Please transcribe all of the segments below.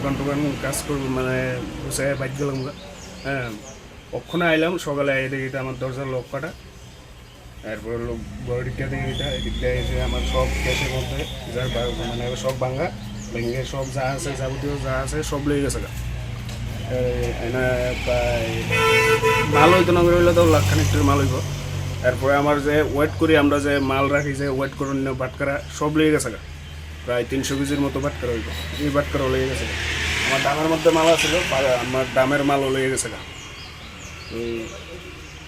দোকান টোকান কাজ করব মানে বসে বাইক গেলাম। হ্যাঁ কখনো আইলাম, সকালে আই দেখি আমার দরজার লক কাটা এরপর লোক বড়িটা দেখি এটা এদিকটা এসে আমার সব ক্যাশের মধ্যে যার মানে সব ভাঙা, ভেঙে সব যা আছে, যাবতীয় যা আছে সব লেগে গেছে এনে মাল হইতো না, হইলে তো লাখ খানিক মাল হইব এরপরে আমার যে ওয়েট করি, আমরা যে মাল রাখি, যে ওয়েট করে নিয়ে বাটকারা সব লেগে গেছে। প্রায় তিনশো কেজির মতো বাটকারা হইব এই বাটকারাও লেগে গেছে। আমার দামের মধ্যে মাল আছিল আমার দামের মালও লেগে গেছে গা।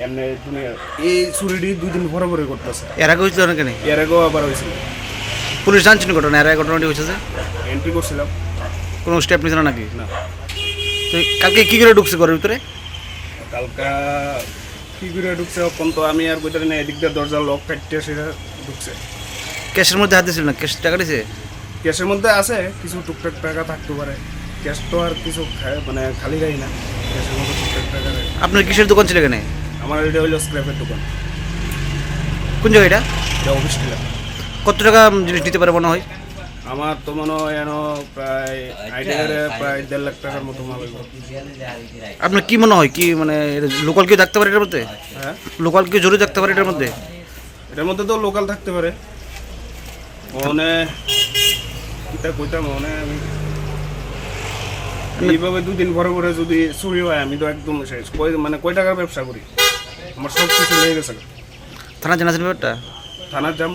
এমনি এই চুরিটি দুই দিন পরে পরে করতেছে। এর আগে হয়েছিল না কেন এর আগেও আবার হয়েছিল। পুলিশ জানছেন ঘটনা এর আগে ঘটনাটি হয়েছে যে? এন্ট্রি করছিলাম। কোনো স্টেপ নিয়েছিল নাকি? না। তো কালকে কী করে ঢুকছে ঘরের ভিতরে? কালকা কী করে ঢুকছে কোন তো আমি আর বইতে না এদিক দিয়ে দরজা লক কাটতে সেটা ঢুকছে। ক্যাশের মধ্যে হাত দিয়েছিল না? ক্যাশ টাকা দিয়েছে ক্যাশের মধ্যে আছে কিছু টুকটাক টাকা থাকতে পারে। ক্যাশ তো আর কিছু মানে খালি রাই না ক্যাশের মধ্যে টুকটাক টাকা রাখে। আপনার কিসের দোকান ছিল এখানে? আমার এটা হইল স্ক্র্যাপের দোকান। কোন জায়গা এটা এটা অফিস কত টাকা জিনিস নিতে পারে মনে হয়? আমার তো মনে হয় এন প্রায় আইডিয়ার প্রায় দেড় লাখ টাকার মতো মাল। আপনার কি মনে হয়? কি মানে লোকাল কেউ থাকতে পারে এটার মধ্যে? হ্যাঁ? লোকাল কেউ জড়িয়ে থাকতে পারে এটার মধ্যে? এটার মধ্যে তো লোকাল থাকতে পারে। মনে এটা কইতাম মনে আমি এইভাবে দুদিন পরে পরে যদি চুরি হয় আমি তো একদম শেষ কই মানে কয় টাকার ব্যবসা করি? আমার সব কিছু লেগে গেছে। থানা জানা ব্যাপারটা? থানার যাব